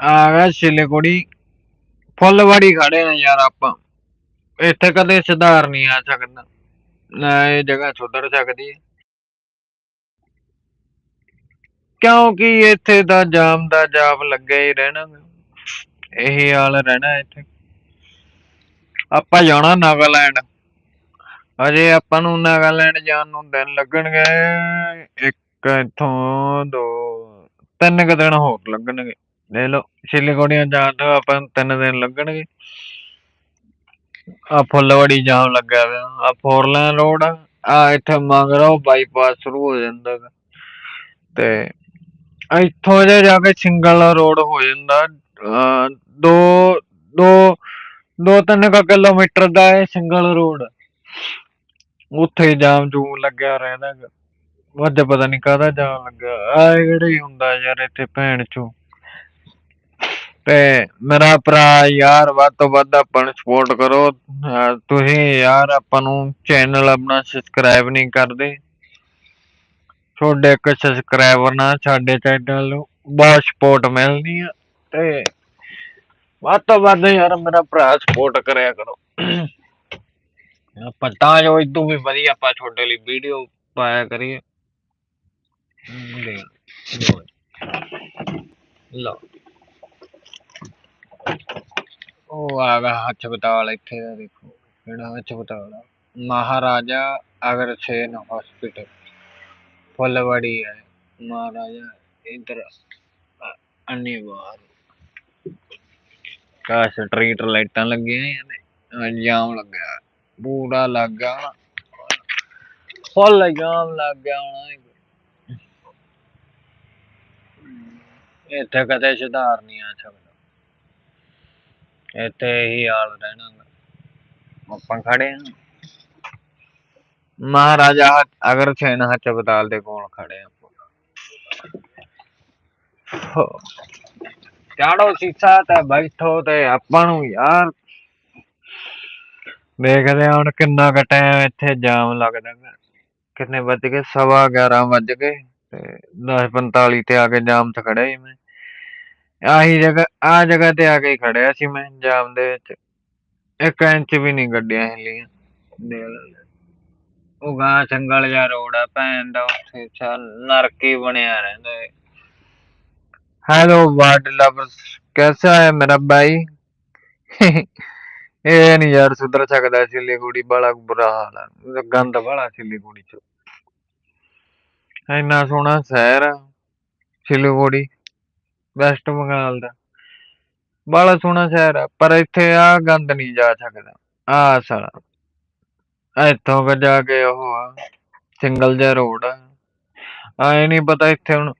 ਆ ਗਿਆ ਸਿਲੀਗੁੜੀ ਫੁੱਲਵਾੜੀ ਖੜੇ ਆ ਯਾਰ ਆਪਾਂ। ਇੱਥੇ ਕਦੇ ਸੁਧਾਰ ਨਹੀਂ ਆ ਸਕਦਾ। ਨਾ ਇਹ ਜਗ੍ਹਾ ਸੁਧਰ ਸਕਦੀ ਹੈ। ਕਿਉਂਕਿ ਇੱਥੇ ਤਾਂ ਜਾਮ ਦਾ ਜਾਮ ਲੱਗਿਆ ਹੀ ਰਹਿਣਾ। ਗਾ। ਇਹੀ ਹਾਲ ਰਹਿਣਾ ਇੱਥੇ। ਆਪਾਂ ਜਾਣਾ ਨਾਗਾਲੈਂਡ। ਅਜੇ ਆਪਾਂ ਨੂੰ ਨਾਗਾਲੈਂਡ ਜਾਣ ਨੂੰ ਦਿਨ ਲੱਗਣਗੇ। ਇੱਕ, ਇਥੋਂ ਦੋ, ਤਿੰਨ ਕੁ ਦਿਨ ਹੋਰ ਲੱਗਣਗੇ। ਲੈ ਲਓ, ਸਿਲੀਗੁੜੀਆਂ ਜਾਣ ਤੋਂ ਆਪਾਂ ਨੂੰ ਤਿੰਨ ਦਿਨ ਲੱਗਣਗੇ। ਆ ਫੁੱਲਵਾੜੀ ਜਾਮ ਲੱਗਿਆ ਹੋਇਆ ਆ ਫੋਰ ਲਾਈਨ ਰੋਡ ਆ। ਇੱਥੇ ਮੰਗਰੋ ਬਾਈਪਾਸ ਸ਼ੁਰੂ ਹੋ ਜਾਂਦਾ ਗਾ। ਤੇ ਇੱਥੋਂ ਜੇ ਜਾ ਕੇ ਸਿੰਗਲ ਰੋਡ ਹੋ ਜਾਂਦਾ, ਅਹ ਦੋ ਦੋ ਦੋ ਤਿੰਨ ਕੁ ਕਿਲੋਮੀਟਰ ਦਾ ਇਹ ਸਿੰਗਲ ਰੋਡ ਉੱਥੇ ਜਾਮ ਜੂਮ ਲੱਗਿਆ ਰਹਿੰਦਾ ਗਾ। ਅੱਜ ਪਤਾ ਨਹੀਂ ਕਾਹਦਾ ਜਾਮ ਲੱਗਾ ਆ ਕਿਹੜਾ ਹੀ ਹੁੰਦਾ ਯਾਰ ਇੱਥੇ ਭੈਣ ਚੋ ਤੇ ਮੇਰਾ ਭਰਾ ਯਾਰ ਵੱਧ ਤੋਂ ਵੱਧ ਆਪਾਂ ਨੂੰ ਸਪੋਰਟ ਕਰੋ। ਅਹ ਤੁਸੀਂ ਯਾਰ ਆਪਾਂ ਨੂੰ ਚੈਨਲ ਆਪਣਾ ਸਬਸਕ੍ਰਾਈਬ ਨਹੀਂ ਕਰਦੇ। ਤੁਹਾਡੇ ਇੱਕ ਸਬਸਕ੍ਰਾਈਬਰ ਨਾਲ ਸਾਡੇ ਚੈਨਲ ਨੂੰ ਬਹੁਤ ਸਪੋਰਟ ਮਿਲਦੀ ਆ ਤੇ ਵੱਧ ਤੋਂ ਵੱਧ ਯਾਰ ਮੇਰਾ ਭਰਾ ਸਪੋਰਟ ਕਰਿਆ ਕਰੋ। ਆਪਾਂ ਤਾਂ ਜੋ ਇਦੋਂ ਵੀ ਵਧੀਆ ਆਪਾਂ ਤੁਹਾਡੇ ਲਈ ਵੀਡੀਓ ਪਾਇਆ ਕਰੀਏ। ਲੈ, ਲਓ ਲਓ। ਉਹ ਆ ਗਿਆ ਹਸਪਤਾਲ ਇੱਥੇ ਦਾ ਦੇਖੋ, ਕਿਹੜਾ ਹਸਪਤਾਲ ਆ। ਮਹਾਰਾਜਾ ਅਗਰਸੇਨ ਹਸਪੀਟਲ ਫੁੱਲਵਾੜੀ ਹੈ। ਮਹਾਰਾਜਾ ਇਧਰ ਅਨੀਵਾਰ। ਕਾ ਸਟਰੀਟ ਲਾਈਟਾਂ ਲੱਗੀਆਂ ਹੋਈਆਂ ਨੇ ਜਾਮ ਲੱਗਿਆ ਪੂਰਾ ਲੱਗ ਗਿਆ ਫੁੱਲ ਜਾਮ ਲੱਗ ਗਿਆ ਹੋਣਾ ਇੱਥੇ ਕਦੇ ਸੁਧਾਰ ਨਹੀਂ ਆ ਸਕਦਾ। ਇੱਥੇ ਹੀ ਹਾਲ ਰਹਿਣਾ ਗਾ। ਆਪਾਂ ਖੜੇ ਹਾਂ ਮਹਾਰਾਜਾ ਅਗਰ ਸੈਨ ਹਸਪਤਾਲ ਦੇ ਕੋਲ ਖੜੇ ਆਪਾਂ ਚਾੜੋ ਸੀਸਾ ਤੇ ਬੈਠੋ ਤੇ ਆਪਾਂ ਨੂੰ ਯਾਰ ਦੇਖਦੇ ਹਾਂ ਹੁਣ ਕਿੰਨਾ ਕੁ ਟਾਈਮ ਇੱਥੇ ਜਾਮ ਲੱਗਦਾ ਗਾ। ਕਿੰਨੇ ਵੱਜ ਗਏ? ਸਵਾ 11 ਵੱਜ ਗਏ ਤੇ 10:45 ਤੇ ਆ ਕੇ ਜਾਮ 'ਚ ਖੜਿਆ ਸੀ ਮੈਂ। ਆਹੀ ਜਗ੍ਹਾ, ਆਹ ਜਗ੍ਹਾ ਤੇ ਆ ਕੇ ਖੜਿਆ ਸੀ ਮੈਂ ਜਾਮ ਦੇ ਵਿੱਚ। ਇੱਕ ਇੰਚ ਵੀ ਨਹੀਂ ਗੱਡੀਆਂ ਹਿੱਲੀਆਂ। ਦੇਖ ਉਹ ਗਾਂ ਚੰਗਲ ਜਾ ਰੋਡ ਆ, ਭੈਣ ਦਾ ਉੱਥੇ ਚਾ ਨਰਕ ਬਣਿਆ ਰਹਿੰਦਾ ਹੈ ਹੈਲੋ ਵਾਟ ਲਵਰਸ ਕੈਸਾ ਹੈ ਮੇਰਾ ਭਾਈ ਇਹ ਨਹੀਂ ਯਾਰ ਸੁਧਰ ਸਕਦਾ ਸਿਲੀਗੁੜੀ, ਬੜਾ ਬੁਰਾ ਹਾਲ ਆ। ਗੰਦ ਬੜਾ ਸਿਲੀਗੁੜੀ ਚ। ਇੰਨਾ ਸੋਹਣਾ ਸ਼ਹਿਰ ਆ ਸਿਲੀਗੁੜੀ। ਵੈਸਟ ਬੰਗਾਲ ਦਾ। ਬੜਾ ਸੋਹਣਾ ਸ਼ਹਿਰ ਆ, ਪਰ ਇੱਥੇ ਆ ਗੰਦ ਨਹੀਂ ਜਾ ਸਕਦਾ। ਆ ਸਾਲਾ। ਇੱਥੋਂ ਕਿ ਜਾ ਕੇ ਉਹ ਆ, ਸਿੰਗਲ ਜਿਹਾ ਰੋਡ ਆ। ਆਏ ਨਹੀਂ ਪਤਾ ਇੱਥੇ ਹੁਣ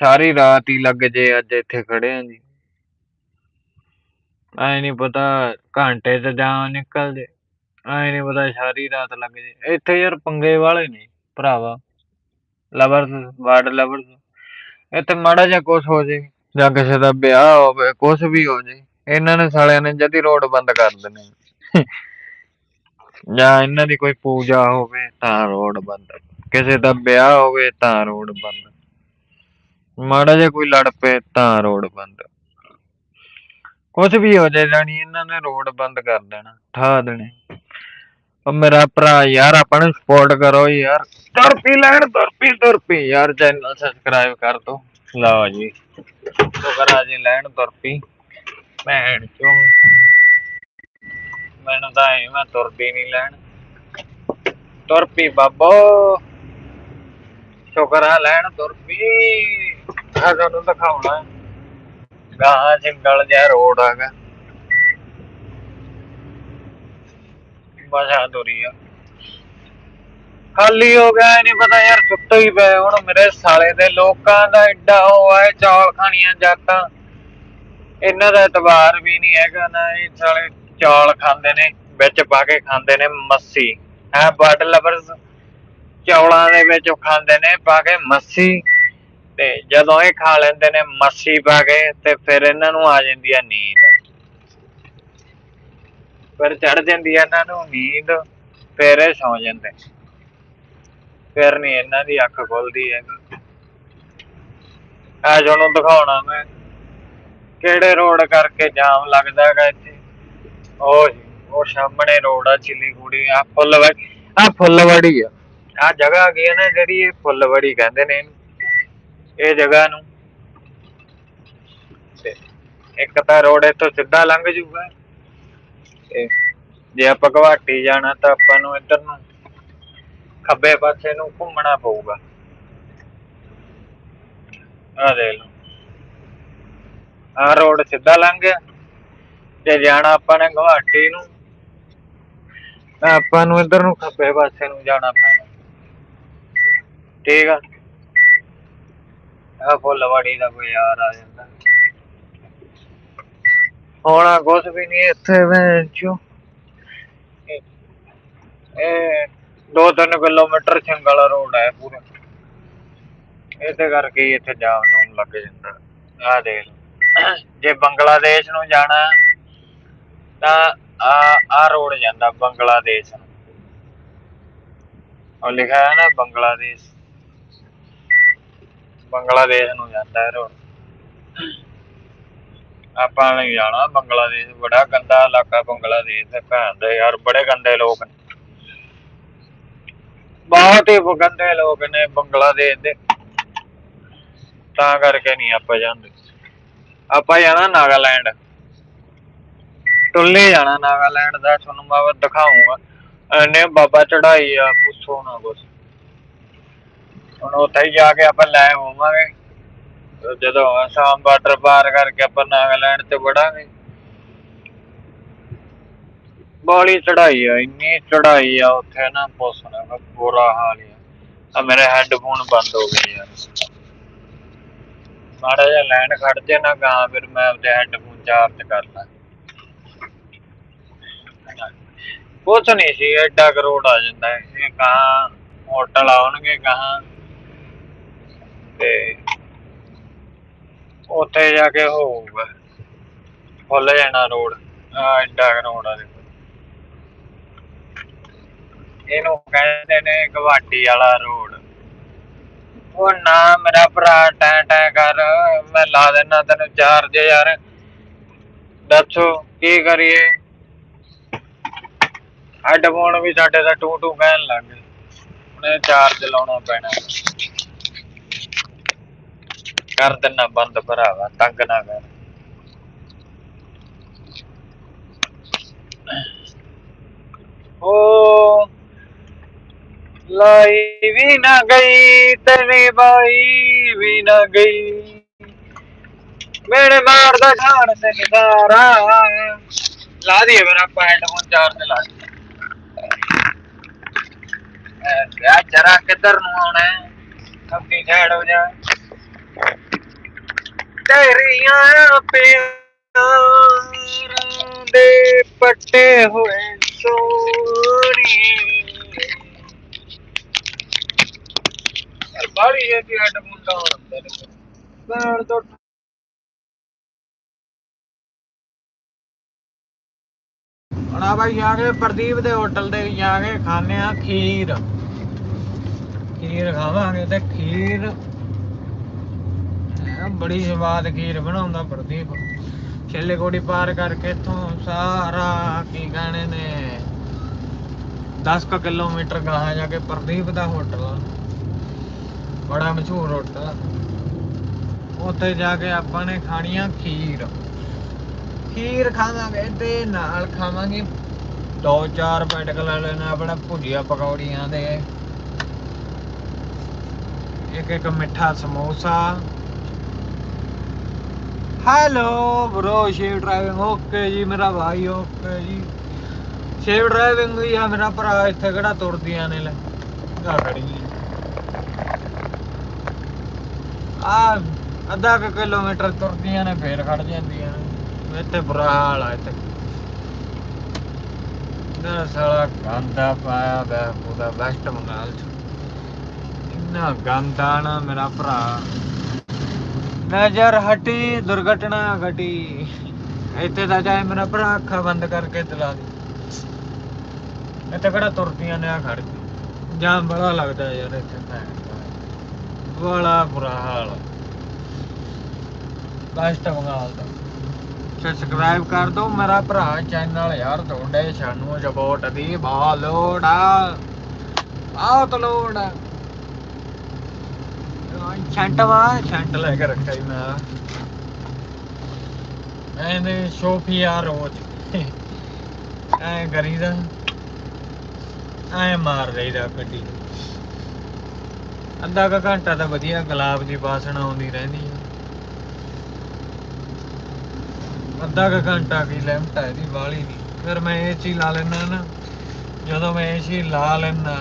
ਸਾਰੀ ਰਾਤ ਹੀ ਲੱਗ ਜੇ ਅੱਜ ਇੱਥੇ ਖੜੇ ਆਂ ਜੀ। ਆਏ ਨਹੀਂ ਪਤਾ ਘੰਟੇ ਚ ਜਾਂ ਨਿਕਲ ਜੇ। ਆਏ ਨਹੀਂ ਪਤਾ ਸਾਰੀ ਰਾਤ ਲੱਗ ਜੇ। ਇੱਥੇ ਯਾਰ ਪੰਗੇ ਵਾਲੇ ਨੇ ਭਰਾਵਾ। ਲਵਰਸ ਵਾਰਡ ਲਵਰ ਇੱਥੇ ਮਾੜਾ ਜਿਹਾ ਕੁਛ ਹੋ ਜੇ, ਜਾਂ ਕਿਸੇ ਦਾ ਵਿਆਹ ਹੋਵੇ, ਕੁਛ ਵੀ ਹੋ ਜੇ, ਇਹਨਾਂ ਨੇ ਸਾਲਿਆਂ ਨੇ ਜਦੀ ਰੋਡ ਬੰਦ ਕਰ ਦੇਣੇ। ਜਾਂ ਇਹਨਾਂ ਦੀ ਕੋਈ ਪੂਜਾ ਹੋਵੇ, ਤਾਂ ਰੋਡ ਬੰਦ। ਕਿਸੇ ਦਾ ਵਿਆਹ ਹੋਵੇ, ਤਾਂ ਰੋਡ ਬੰਦ। ਮਾੜਾ ਜਿਹਾ ਕੋਈ ਲੜ ਪਏ, ਤਾਂ ਰੋਡ ਬੰਦ। ਕੁਛ ਵੀ ਹੋ ਜਾਏ ਜਾਣੀ ਇਹਨਾਂ ਨੇ ਰੋਡ ਬੰਦ ਕਰ ਦੇਣਾ, ਠਾ ਦੇਣੇ। ਉਹ ਮੇਰਾ ਭਰਾ ਯਾਰ, ਆਪਾਂ ਨੂੰ ਸਪੋਰਟ ਕਰੋ ਯਾਰ। ਤੁਰ ਲੈਣ ਤੁਰ ਪੀ ਯਾਰ ਚੈਨਲ ਸਬਸਕ੍ਰਾਈਬ ਕਰ ਦੋ। ਲਓ ਜੀ। ਸ਼ੁਕਰ ਜੀ, ਲੈਣ ਤੁਰ ਪੀ ਭੈਣ ਚੋਂ। ਮੈਨੂੰ ਤਾਂ ਐ, ਮੈਂ ਤੁਰਦੀ ਨਹੀਂ ਲੈਣ। ਤੁਰ ਬਾਬੋ। ਸ਼ੁਕਰ ਲੈਣ ਤੁਰ ਆ ਤੁਹਾਨੂੰ ਦਿਖਾਉਣਾ। ਗਾਹਾਂ ਸਿੰਗਲ ਜਿਹਾ ਰੋਡ ਹੈਗਾ। ਬਸ ਆ ਆ। ਖਾਲੀ ਹੋ ਗਿਆ ਨਹੀਂ ਪਤਾ ਯਾਰ ਸੁੱਤੇ ਹੀ ਪਏ ਹੁਣ ਮੇਰੇ ਸਾਲੇ ਦੇ ਲੋਕਾਂ ਦਾ ਐਡਾ ਉਹ ਹੈ ਚੌਲ ਖਾਣੀਆਂ ਜਾਤਾਂ। ਇਹਨਾਂ ਦਾ ਇਤਬਾਰ ਵੀ ਨਹੀਂ ਹੈਗਾ ਨਾ, ਇਹ ਸਾਲੇ ਚੌਲ ਖਾਂਦੇ ਨੇ, ਵਿੱਚ ਪਾ ਕੇ ਖਾਂਦੇ ਨੇ ਮੱਸੀ। ਹੈ ਬਰਡ ਲਵਰਸ ਚੌਲਾਂ ਦੇ ਵਿੱਚ ਖਾਂਦੇ ਨੇ, ਪਾ ਕੇ ਮੱਸੀ। ਤੇ ਜਦੋਂ ਇਹ ਖਾ ਲੈਂਦੇ ਨੇ ਮੱਸੀ ਪਾ ਕੇ, ਤੇ ਫਿਰ ਇਹਨਾਂ ਨੂੰ ਆ ਜਾਂਦੀ ਆ ਨੀਂਦ। ਫਿਰ ਚੜ ਜਾਂਦੀ ਆ ਇਹਨਾਂ ਨੂੰ ਨੀਂਦ, ਫਿਰ ਇਹ ਸੌਂ ਜਾਂਦੇ। ਫਿਰ ਨਹੀਂ ਇਹਨਾਂ ਦੀ ਅੱਖ ਖੁੱਲਦੀ ਹੈ ਆ ਤੁਹਾਨੂੰ ਦਿਖਾਉਣਾ ਮੈਂ, ਕਿਹੜੇ ਰੋਡ ਕਰਕੇ ਜਾਮ ਲੱਗਦਾ ਹੈਗਾ ਇੱਥੇ। ਉਹ ਉਹ ਸਾਹਮਣੇ ਰੋਡ ਆ, ਚਿੱਲੀ ਕੁੜੀ ਆ ਫੁੱਲਵਾੜੀ ਆ ਫੁੱਲਵਾੜੀ ਆ। ਆ ਜਗ੍ਹਾ ਹੈਗੀ ਆ ਨਾ ਜਿਹੜੀ, ਇਹ ਫੁੱਲਵਾੜੀ ਕਹਿੰਦੇ ਨੇ ਇਹ ਜਗ੍ਹਾ ਨੂੰ। ਇੱਕ ਤਾਂ ਰੋਡ ਇੱਥੋਂ ਸਿੱਧਾ ਲੰਘ ਜੂਗਾ। ਤੇ ਜੇ ਆਪਾਂ ਗੁਹਾਟੀ ਜਾਣਾ ਤਾਂ ਆਪਾਂ ਨੂੰ ਇੱਧਰ ਨੂੰ ਖੱਬੇ ਪਾਸੇ ਨੂੰ ਘੁੰਮਣਾ ਪਊਗਾ। ਆ ਦੇਖ ਲਓ। ਆ ਰੋਡ ਸਿੱਧਾ ਲੰਘ ਗਿਆ। ਜੇ ਜਾਣਾ ਆਪਾਂ ਨੇ ਗੁਹਾਟੀ ਨੂੰ, ਤਾਂ ਆਪਾਂ ਨੂੰ ਇੱਧਰ ਨੂੰ ਖੱਬੇ ਪਾਸੇ ਨੂੰ ਜਾਣਾ ਪੈਣਾ। ਠੀਕ ਆ? ਆ ਫੁੱਲਵਾੜੀ ਦਾ ਕੋਈ ਯਾਰ ਆ ਜਾਂਦਾ। ਹੋਣਾ ਕੁਛ ਵੀ ਨਹੀਂ ਇੱਥੇ ਮੈਂ ਚੋ ਇਹ ਦੋ ਤਿੰਨ ਕਿਲੋਮੀਟਰ ਸਿੰਗਲ ਰੋਡ ਹੈ ਪੂਰਾ। ਇਸੇ ਕਰਕੇ ਇੱਥੇ ਜਾਮ ਨੂੰ ਲੱਗ ਜਾਂਦਾ। ਆ ਦੇਖ ਜੇ ਬੰਗਲਾਦੇਸ਼ ਨੂੰ ਜਾਣਾ ਤਾਂ ਆ ਆ ਰੋਡ ਜਾਂਦਾ ਬੰਗਲਾਦੇਸ਼ ਨੂੰ। ਉਹ ਲਿਖਿਆ ਹੈ ਨਾ ਬੰਗਲਾਦੇਸ਼। ਬੰਗਲਾਦੇਸ਼ ਨੂੰ ਜਾਂਦਾ ਹੈ ਰੋਡ। ਆਪਾਂ ਨਹੀਂ ਜਾਣਾ ਬੰਗਲਾਦੇਸ਼ ਬੜਾ ਗੰਦਾ ਇਲਾਕਾ ਬੰਗਲਾਦੇਸ਼ ਦੇ ਭੈਣ ਦੇ ਯਾਰ ਬੜੇ ਗੰਦੇ ਲੋਕ ਨੇ। ਬਹੁਤ ਹੀ ਗੰਦੇ ਲੋਕ ਨੇ ਬੰਗਲਾਦੇਸ਼ ਦੇ ਤਾਂ ਕਰਕੇ ਨਹੀਂ ਆਪਾਂ ਜਾਂਦੇ। ਆਪਾਂ ਜਾਣਾ ਨਾਗਾਲੈਂਡ। ਟੁੱਲੇ ਜਾਣਾ ਨਾਗਾਲੈਂਡ ਦਾ, ਤੁਹਾਨੂੰ ਮੈਂ ਦਿਖਾਉਂਗਾ। ਇਹਨੇ ਬਾਬਾ ਚੜਾਈ ਆ, ਪੁੱਛੋ ਨਾ ਕੁਛ। ਹੁਣ ਉੱਥੇ ਹੀ ਜਾ ਕੇ ਆਪਾਂ ਲੈ ਹੋਵਾਂਗੇ ਜਦੋਂ ਅਸਾਮ ਬਾਰਡਰ ਪਾਰ ਕਰਕੇ ਆਪਾਂ ਨਾਗਾਲੈਂਡ ਤੇ ਵੜਾਂਗੇ। ਬਾਲੀ ਚੜਾਈ ਆ ਇੰਨੀ ਚੜਾਈ ਆ ਉੱਥੇ ਨਾ ਪੁੱਛਣਾ ਵਾ, ਬੁਰਾ ਹਾਲ ਆ। ਆ ਮੇਰੇ ਹੈੱਡਫੋਨ ਬੰਦ ਹੋ ਗਏ ਯਾਰ। ਮਾੜਾ ਜਿਹਾ ਲੈਣ ਖੜ ਜੇ ਨਾ ਗਾ ਫਿਰ ਮੈਂ ਆਪਦੇ ਹੈੱਡਫੋਨ ਚਾਰਜ ਕਰ ਲਾਂ। ਕੁਛ ਨਹੀਂ ਸੀ ਐਡਾ ਕਰੋੜ ਆ ਜਾਂਦਾ। ਇਹ ਕਹਾਂ ਹੋਟਲ ਆਉਣਗੇ ਕਹਾਂ ਤੇ ਉੱਥੇ ਜਾ ਕੇ ਹੋਊਗਾ। ਖੁੱਲ ਜਾਣਾ ਰੋਡ, ਆ ਐਡਾ ਕਰੋੜ ਆ ਦੇਖੋ। ਇਹਨੂੰ ਕਹਿੰਦੇ ਨੇ ਗੁਹਾਟੀ ਵਾਲਾ ਰੋਡ। ਉਹ ਨਾ ਮੇਰਾ ਭਰਾ ਟੈ ਟੈ ਕਰ, ਮੈਂ ਲਾ ਦੇਣਾ ਤੈਨੂੰ ਚਾਰਜ ਯਾਰ। ਦੱਸੋ, ਕੀ ਕਰੀਏ? ਹੈੱਡਫੋਨ ਵੀ ਸਾਡੇ ਦਾ ਟੂ ਟੂ ਕਹਿਣ ਲੱਗ ਗਏ। ਉਹਨੇ ਚਾਰਜ ਲਾਉਣਾ ਪੈਣਾ। ਕਰ ਦਿੰਨਾ ਬੰਦ ਭਰਾਵਾ, ਤੰਗ ਨਾ ਕਰ। ਓ ਲਾਈ ਵੀ ਨਾ ਗਈ, ਤੇਰੀ ਬਾਈ ਵੀ ਨਾ ਗਈ। ਮੇਰੇ ਮਾਰਦਾ ਢਾਣ ਤੇ ਨਿਦਾਰਾ ਲਾ ਦੀਏ ਮੇਰਾ ਹੈੱਡਫੋਨ ਚਾਰਜ ਲਾ ਦੀਏ ਯਾ ਜਰਾ ਕਿੱਧਰ ਨੂੰ ਆਉਣਾ ਹੈ? ਅੱਗੇ ਹੋ ਜਾ। ਤੇਰੀਆਂ ਪਿਆਰਾਂ ਦੇ ਪੱਟੇ ਹੋਏ ਸੋਰੀ ਬਾੜੀ ਇਹ ਹੈਡ ਮੁੰਡਾ ਹੁੰਦਾ ਨੇ ਬਾੜ ਤੋਂ ਹੁਣ ਬਾਈ ਜਾ ਕੇ ਪ੍ਰਦੀਪ ਦੇ ਹੋਟਲ ਦੇ ਜਾ ਕੇ ਖਾਣੇ ਆ ਖੀਰ। ਖੀਰ ਖਾਵਾਂਗੇ ਤੇ ਖੀਰ ਐਂ ਬੜੀ ਸਵਾਦ ਖੀਰ ਬਣਾਉਂਦਾ ਪ੍ਰਦੀਪ। ਛੇਲੇ ਕੋੜੀ ਪਾਰ ਕਰਕੇ ਇਥੋਂ ਸਾਰਾ ਕੀ ਕਹਣੇ ਨੇ 10 ਕੁ ਕਿਲੋਮੀਟਰ ਗਾਹਾਂ ਜਾ ਕੇ ਪ੍ਰਦੀਪ ਦਾ ਹੋਟਲ ਬੜਾ ਮਸ਼ਹੂਰ ਹੋਟਲ ਉੱਥੇ ਜਾ ਕੇ ਆਪਾਂ ਨੇ ਖਾਣੀਆਂ ਖੀਰ। ਖੀਰ ਖਾਵਾਂਗੇ ਤੇ ਨਾਲ ਖਾਵਾਂਗੇ ਦੋ ਚਾਰ ਪੈਟਕ ਲੈ ਲੈਣਾ ਆਪਣਾ ਭੁਜੀਆ ਪਕੌੜੀਆਂ ਦੇ। ਇੱਕ ਇੱਕ ਮਿੱਠਾ samosa. Hello bro shave driving okay ਜੀ ਮੇਰਾ ਭਾਈ ਓਕੇ ਜੀ ਸ਼ੇਵ ਡਰਾਈਵਿੰਗ ਹੀ ਆ ਮੇਰਾ ਭਰਾ ਇੱਥੇ ਕਿਹੜਾ ਤੁਰਦੀਆਂ ਨੇ ਲੈ ਆ ਖੜੀ ਆ ਅੱਧਾ ਕੁ ਕਿਲੋਮੀਟਰ ਤੁਰਦੀਆਂ ਨੇ ਫੇਰ ਖੜ ਜਾਂਦੀਆਂ ਨੇ ਇੱਥੇ ਬੁਰਾ ਹਾਲ ਆ ਇੱਥੇ ਨਾ ਸਾਲਾ ਗੰਦਾ ਪਾਇਆ ਬੈ ਉਹਦਾ ਵੈਸਟ ਬੰਗਾਲ ਚ ਇੰਨਾ ਗੰਦਾ ਨਾ ਮੇਰਾ ਭਰਾ ਨਜ਼ਰ ਹਟੀ, ਦੁਰਘਟਨਾ ਘਟੀ। ਇੱਥੇ ਤਾਂ ਜਾਏ ਮੇਰਾ ਭਰਾ ਅੱਖਾਂ ਬੰਦ ਕਰਕੇ ਚਲਾ ਦੇ। ਇੱਥੇ ਕਿਹੜਾ ਤੁਰਦੀਆਂ ਨੇ ਆ ਖੜ ਜਾਮ ਬੜਾ ਲੱਗਦਾ ਯਾਰ ਇੱਥੇ ਭੈਣ ਬੜਾ ਬੁਰਾ ਹਾਲ। ਆ ਵੈਸਟ ਬੰਗਾਲ ਦਾ ਸਬਸਕ੍ਰਾਈਬ ਕਰ ਦਿਓ ਮੇਰਾ ਭਰਾ ਚੈਨਲ ਯਾਰ ਤੁਹਾਡੇ, ਸਾਨੂੰ ਸਪੋਰਟ ਦੀ ਬਹੁਤ ਲੋੜ ਆ। ਬਹੁਤ ਲੋੜ ਆ। ਛੰਟ ਵਾ। ਛੰਟ ਲੈ ਕੇ ਰੱਖਿਆ ਹੀ ਮੈਂ। ਐਨੇ ਸ਼ੋਫੀਆ ਰੋਜ਼। ਐ ਕਰੀਦਾ। ਐ ਮਾਰ ਰਹੀਦਾ ਗੱਡੀ ਅੱਧਾ ਕੁ ਘੰਟਾ ਤਾਂ ਵਧੀਆ ਗੁਲਾਬ ਦੀ ਬਾਸਣਾ ਆਉਂਦੀ ਰਹਿੰਦੀ ਆ। ਅੱਧਾ ਕੁ ਘੰਟਾ ਕੀ ਲਿਮਟ ਹੈ ਇਹਦੀ ਵਾਲੀ ਨਹੀਂ ਫਿਰ ਮੈਂ ਇਹ ਚੀ ਲਾ ਲੈਣਾ ਨਾ। ਜਦੋਂ ਮੈਂ ਇਹ ਚੀ ਲਾ ਲੈਣਾ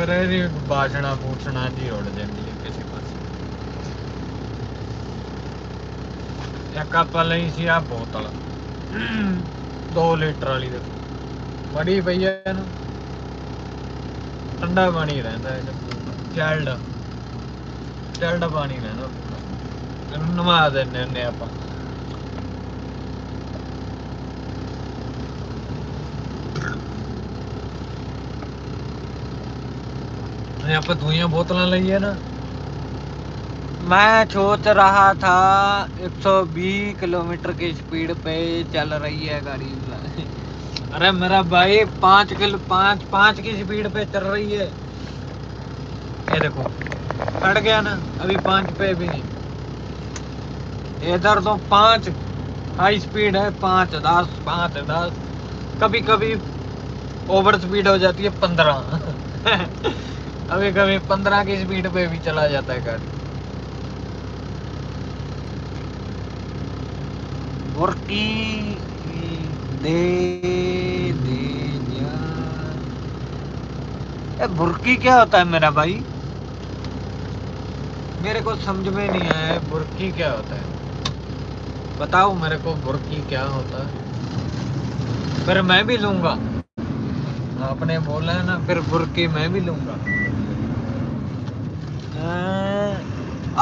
ਫਿਰ ਇਹਦੀ ਬਾਸਣਾ ਪੂਛਣਾ ਜੀ ਉੱਡ ਜਾਂਦੀ ਹੈ ਕਿਸੇ ਪਾਸੇ। ਇੱਕ ਆਪਾਂ ਲਈ ਸੀ ਆ ਬੋਤਲ। 2 ਲੀਟਰ ਵਾਲੀ ਦੇ। ਬੜੀ ਪਈ ਹੈ ਇਹਨੂੰ। ਠੰਡਾ ਪਾਣੀ ਰਹਿੰਦਾ ਇਹ ਚਲਡ। ਚਲਡ ਪਾਣੀ ਰਹਿੰਦਾ ਪੂਰਾ। ਇਹਨੂੰ ਨਵਾ ਦਿੰਨੇ ਹੁੰਨੇ ਆਪਾਂ। अपने आप धुआँ बोतल ली है ना? मैं सोच रहा था 120 किलोमीटर की स्पीड पे चल रही है गाड़ी। अरे मेरा भाई पाँच किलो पाँच पाँच की स्पीड पे चल रही है। ये देखो कट गया ना अभी पाँच पे भी नहीं। इधर तो पाँच हाई स्पीड है पाँच दस पाँच दस। कभी कभी ओवर स्पीड हो जाती है पंद्रह। कभी कभी पंद्रह की स्पीड पे भी चला जाता है गाड़ी बुरकी दे दे ए बुरकी क्या होता है मेरा भाई? मेरे को समझ में नहीं आया बुरकी क्या होता है। बताओ मेरे को बुरकी क्या होता है। फिर मैं भी लूँगा। आपने बोला है ना फिर बुरकी मैं भी लूँगा।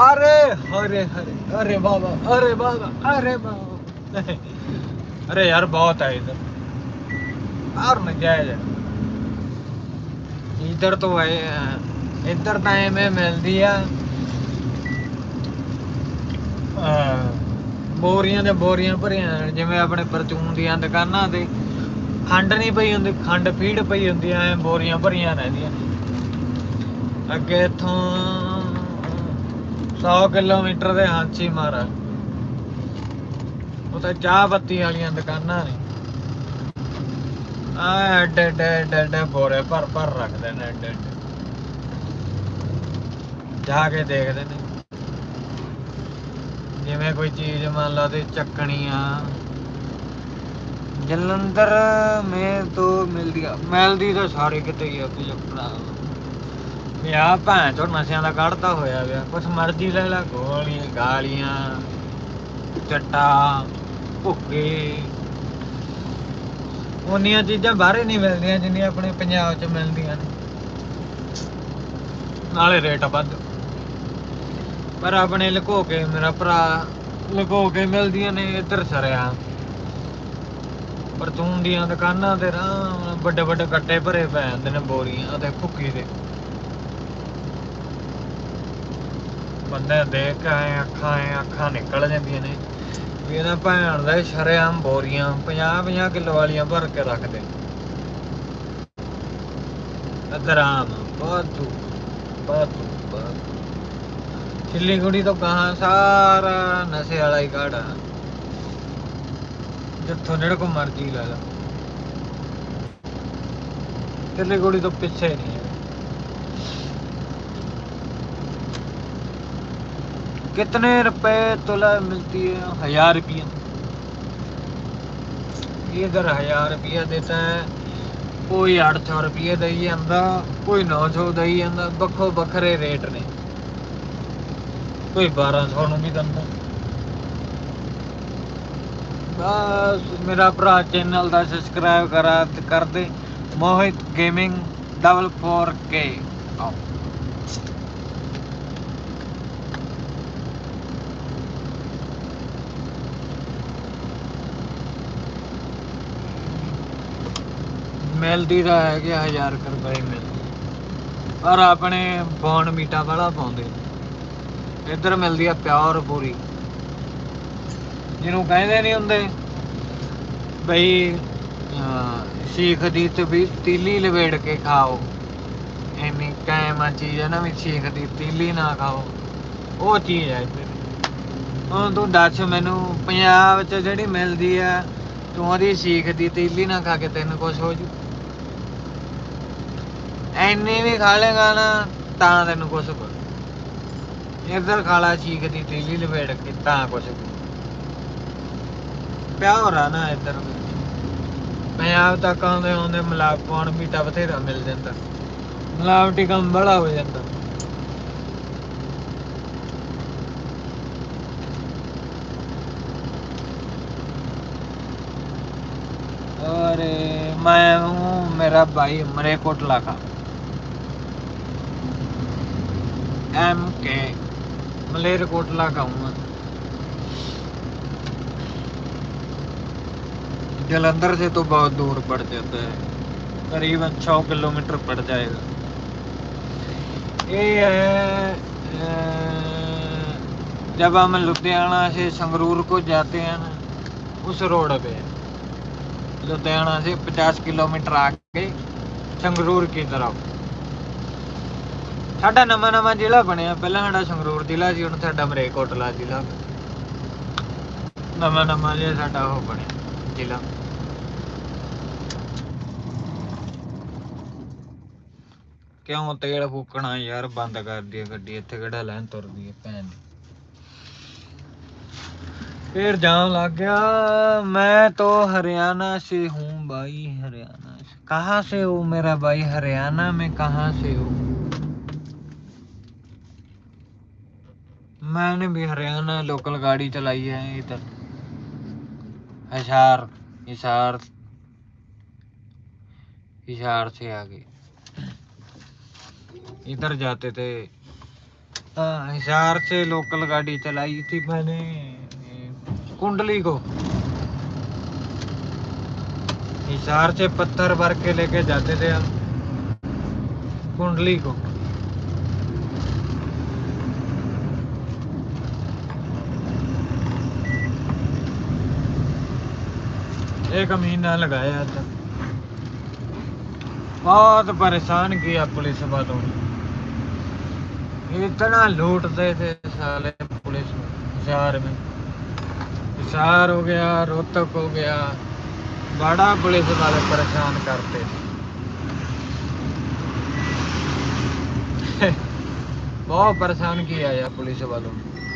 अरे अरे अरे अरे बाबा अरे बाबा अरे बाबा अरे यार बहुत है इधर और नजायज है इधर तो है इधर ਤਾਂ ਐਵੇਂ ਮਿਲਦੀ ਆ ਅਹ, ਬੋਰੀਆਂ ਦੇ ਬੋਰੀਆਂ ਭਰੀਆਂ ਜਿਵੇਂ ਆਪਣੇ ਪਰਚੂਨ ਦੀਆਂ ਦੁਕਾਨਾਂ ਤੇ ਖੰਡ ਨਹੀਂ ਪਈ ਹੁੰਦੀ ਖੰਡ ਫੀਡ ਪਈ ਹੁੰਦੀ ਐ ਬੋਰੀਆਂ ਭਰੀਆਂ ਰਹਿੰਦੀਆਂ ਅੱਗੇ ਇਥੋਂ 100 ਕਿਲੋਮੀਟਰ ਦੇ ਹਾਂਚੀ ਮਾਰਾ ਉਹ ਚਾਹ ਬੱਤੀ ਵਾਲੀਆਂ ਦੁਕਾਨਾਂ ਨੇ। ਆ ਐਡੇ ਐਡੇ ਐਡੇ ਐਡੇ ਬੋਰੇ ਭਰ ਭਰ ਰੱਖਦੇ ਨੇ, ਐਡੇ ਐਡੇ। ਜਾ ਕੇ ਦੇਖਦੇ ਨੇ। ਜਿਵੇਂ ਕੋਈ ਚੀਜ਼ ਮੰਨ ਲਾ ਤੇ ਚੱਕਣੀ ਆ ਜਲੰਧਰ ਮੇ ਤੋਂ ਮਿਲਦੀ ਆ। ਮਿਲਦੀ ਤਾਂ ਸਾਰੇ ਕਿਤੇ ਹੀ ਆ ਕੋਈ ਆਪਣਾ। ਵੀ ਭੈਣ ਚੋਂ ਨਸ਼ਿਆਂ ਦਾ ਕੱਢਦਾ ਹੋਇਆ ਵਿਆ ਕੁਛ ਮਰਜ਼ੀ ਲੈ ਲੈ ਗੋਲੀ ਗਾਲੀਆਂ, ਚੱਟਾ ਭੁੱਕੇ ਉਨੀਆਂ ਚੀਜ਼ਾਂ ਬਾਹਰੇ ਨਹੀਂ ਮਿਲਦੀਆਂ ਜਿੰਨੀਆਂ ਆਪਣੇ ਪੰਜਾਬ 'ਚ ਮਿਲਦੀਆਂ ਨੇ। ਨਾਲੇ ਰੇਟ ਵੱਧ। ਪਰ ਆਪਣੇ ਲੁਕੋ ਕੇ ਮੇਰਾ ਭਰਾ ਲੁਕੋ ਕੇ ਮਿਲਦੀਆਂ ਨੇ ਇੱਧਰ ਸਰਿਆ। ਪਰਚੂਨ ਦੀਆਂ ਦੁਕਾਨਾਂ ਤੇ ਆਰਾਮ ਵੱਡੇ ਵੱਡੇ ਕੱਟੇ ਭਰੇ ਪੈ ਜਾਂਦੇ ਨੇ ਬੋਰੀਆਂ ਤੇ ਭੁੱਕੀ ਦੇ। ਬੰਦੇ ਦੇਖ ਕੇ ਆਏ ਅੱਖਾਂ ਐ ਅੱਖਾਂ ਨਿਕਲ ਜਾਂਦੀਆਂ ਨੇ। ਵੀ ਇਹਨਾਂ ਭੈਣ ਦਾ ਸ਼ਰੇਆਮ ਬੋਰੀਆਂ 50 50 ਕਿਲੋ ਵਾਲੀਆਂ ਭਰ ਕੇ ਰੱਖਦੇ। ਅਦਰਾਮ ਬਾਦੂ ਬਾਦੂ ਬਾਦੂ ਸਿੱਲੀਗੁੜੀ ਤੋਂ ਕਹਾਂ ਸਾਰਾ ਨਸ਼ੇ ਵਾਲਾ ਹੀ ਕਾੜਾ। ਜਿੱਥੋਂ ਜਿਹੜੇ ਕੋ ਮਰਜ਼ੀ ਲੈ ਲਾ। ਸਿੱਲੀਗੁੜੀ ਤੋਂ ਪਿੱਛੇ ਨਹੀਂ ਹੈ कितने रुपए तोला मिलती है हजार रुपया इधर हजार रुपया देता है कोई अठ सौ रुपये दई ਜਾਂਦਾ ਕੋਈ 900 ਦਈ ਜਾਂਦਾ ਵੱਖੋ ਵੱਖਰੇ ਰੇਟ ਨੇ ਕੋਈ 1200 ਨੂੰ ਵੀ ਦਿੰਦਾ ਬਸ ਮੇਰਾ ਭਰਾ ਚੈਨਲ ਦਾ ਸਬਸਕ੍ਰਾਈਬ ਕਰਾ ਕਰ ਦੇ ਮੋਹਿਤ ਗੇਮਿੰਗ 44k ਆਓ ਮਿਲਦੀ ਤਾਂ ਹੈ ਕਿ 1000 ਕੁ ਰੁਪਏ ਮਿਲਦੀ ਪਰ ਆਪਣੇ ਬੌਨ ਮੀਟਾ ਵਾਲਾ ਪਾਉਂਦੇ? ਇੱਧਰ ਮਿਲਦੀ ਆ ਪਿਓਰ ਪੂਰੀ। ਜਿਹਨੂੰ ਕਹਿੰਦੇ ਨਹੀਂ ਹੁੰਦੇ, ਬਈ ਸ਼ੀਖ ਦੀ ਵੀ ਤੀਲੀ ਲਵੇੜ ਕੇ ਖਾਓ। ਇੰਨੀ ਕਾਇਮ ਆ ਚੀਜ਼ ਹੈ ਨਾ ਵੀ ਸ਼ੀਖ ਦੀ ਤੀਲੀ ਨਾ ਖਾਓ। ਉਹ ਚੀਜ਼ ਹੈ ਇੱਧਰ। ਹੁਣ ਤੂੰ ਦੱਸ ਮੈਨੂੰ, ਪੰਜਾਬ 'ਚ ਜਿਹੜੀ ਮਿਲਦੀ ਆ, ਤੂੰ ਉਹਦੀ ਸ਼ੀਖ ਦੀ ਤੀਲੀ ਨਾ ਖਾ ਕੇ ਤੈਨੂੰ ਕੁਝ ਹੋ ਜੂ? ਐਨੀ ਵੀ ਖਾ ਲੇਗਾ ਨਾ ਤਾਂ ਤੈਨੂੰ ਕੁਝ ਹੋ ਇੱਧਰ ਖਾਲਾ ਸ਼ੀਖ ਦੀ ਤੀਲੀ ਲਵੇੜ ਕੇ ਤਾਂ ਕੁਝ ਪਿਆਰ ਆ ਨਾ ਇੱਧਰ ਵੀ ਪੰਜਾਬ ਤੱਕ ਆਉਂਦੇ ਆਉਂਦੇ ਮਿਲਾਪ ਪਾਉਣ ਵੀ ਤਾਂ ਬਥੇਰਾ ਮਿਲ ਜਾਂਦਾ ਮਿਲਾਵਟੀ ਕੰਮ ਬੜਾ ਹੋ ਜਾਂਦਾ और मैं हूँ मेरा भाई मरेकोटला का एम के मलेरकोटला का हूँ जलंधर से तो बहुत दूर पड़ जाता है करीबन छः किलोमीटर पड़ जाएगा ये है जब हम लुधियाना से संगरूर को जाते हैं ना उस रोड पे लुधियाना से 50 किलोमीटर आगे संगरूर की तरफ़ ਸਾਡਾ ਨਵਾਂ ਨਵਾਂ ਜ਼ਿਲ੍ਹਾ ਬਣਿਆ ਪਹਿਲਾਂ ਸਾਡਾ ਸੰਗਰੂਰ ਜ਼ਿਲ੍ਹਾ ਸੀ ਹੁਣ ਸਾਡਾ ਮਰੇਕੋਟਲਾ ਜ਼ਿਲ੍ਹਾ ਨਵਾਂ ਨਵਾਂ ਜਿਹਾ ਸਾਡਾ ਉਹ ਬਣਿਆ ਜ਼ਿਲ੍ਹਾ ਕਿਉਂ ਤੇਲ ਫੂਕਣਾ ਯਾਰ ਬੰਦ ਕਰ ਦੀ ਗੱਡੀ ਇੱਥੇ ਕਿਹੜਾ ਲੈਣ ਤੁਰਦੀ ਹੈ ਭੈਣ ਦੀ फिर जाम लग गया मैं तो हरियाणा से हूँ भाई हरियाणा से कहाँ से हो मेरा भाई हरियाणा में कहाँ से हो मैंने भी हरियाणा लोकल गाड़ी चलाई है इधर। हिसार हिसार हिसार से आगे। इधर जाते थे। हिसार से लोकल गाड़ी चलाई थी मैंने। कुंडली को। हिसार से पत्थर भर के लेके जाते थे हम। कुंडली को। एक महीना लगाया था बहुत परेशान किया पुलिस वालों ने। इतना लूटते थे साले पुलिस हिसार में। हिसार हो गया, रोहतक हो गया। बड़ा पुलिस वाले परेशान करते थे। बहुत परेशान किया यार पुलिस वालों ने।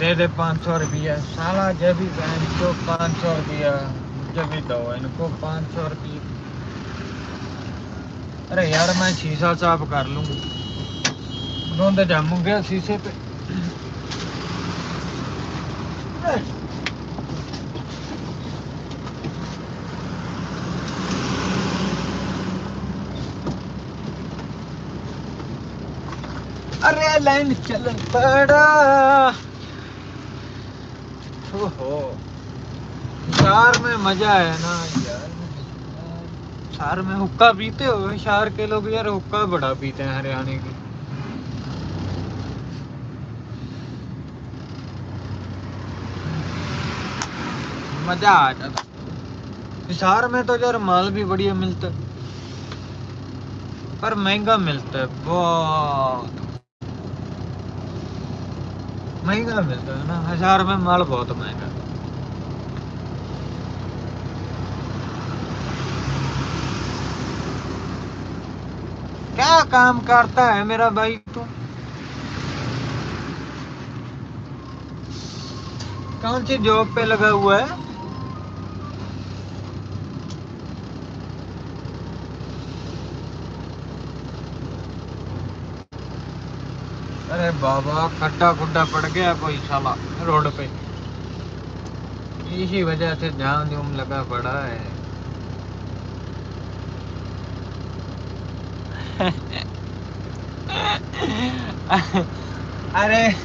दे दे पाँच सौ रुपया। साला जब भी बहन को पाँच सौ रुपया, जब भी दो इनको पाँच सौ रुपये। अरे यार, मैं शीशा साफ़ कर लूँगा। धुंध जम गया शीशे पे। अरे लाइन चल पड़ा। शहर में मज़ा है ना यार। शहर में हुक्का पीते हो? शहर के लोग यार हुक्का बड़ा पीते हैं हरियाणा के। मज़ा आ जाता। हिसार में तो यार माल भी बढ़िया मिलता। पर महँगा मिलता है, बहुत। महँगा मिलता है ना। हज़ार में माल बहुत महँगा। क्या काम करता है मेरा भाई तू? कौन सी जॉब पे लगा हुआ है अरे बाबा खड्डा खुड्डा पड़ गया कोई साला रोड पे। इसी वजह से जाम जूम लगा पड़ा है। अरे,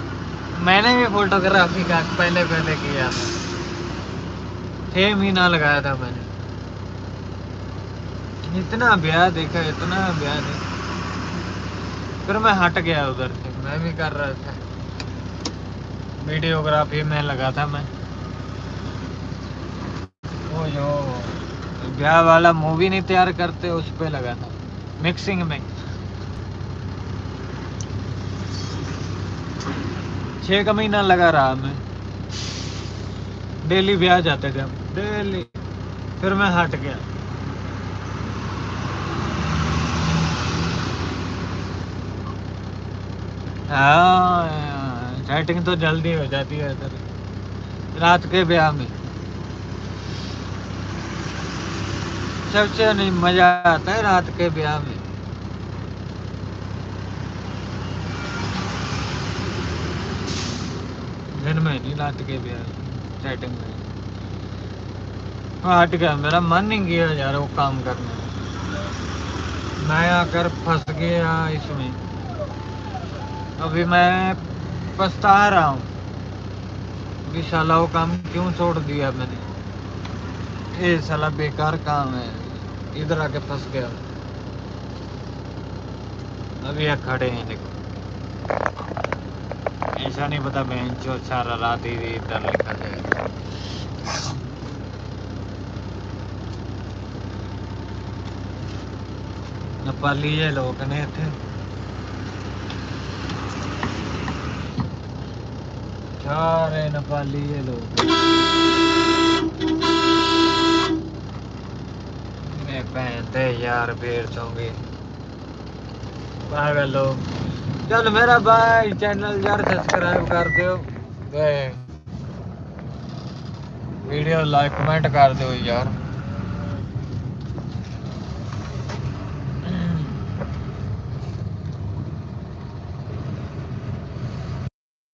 मैंने भी फोटोग्राफी का पहले पहले किया था। महीना लगाया था मैंने। इतना ब्याह देखा, इतना ब्याह देखा। फिर मैं हट गया उधर से। मैं भी कर रहा था। वीडियोग्राफी में लगा था मैं। वो जो ब्याह वाला मूवी नहीं तैयार करते, उस पे लगा था। मिक्सिंग में। छह का महीना लगा रहा मैं। डेली ब्याह जाते थे हम। डेली। फिर मैं हट गया। हाँ सेटिंग तो जल्दी हो जाती है इधर। रात के ब्याह में। सबसे नहीं, मज़ा आता है रात के ब्याह में। दिन में नहीं, रात के ब्याह सेटिंग में। हट गया, मेरा मन नहीं किया यार वो काम करने। मैं आकर फंस गया इसमें। अभी मैं पछता रहा हूँ। कि साला वो काम क्यों छोड़ दिया मैंने? ये साला बेकार काम है। इधर आके फंस गया। अभी ये खड़े हैं देखो। ऐसा नहीं पता बहन चो सारा रात ही इधर निकल जाएगा नेपाली ये लोग ने थे? सारे नेपाली ये लोग मेरे भैन थे यार बेर चौंगे पागल लोग चल मेरा भाई चैनल यार सब्सक्राइब कर दियो वीडियो लाइक कमेंट कर दियो यार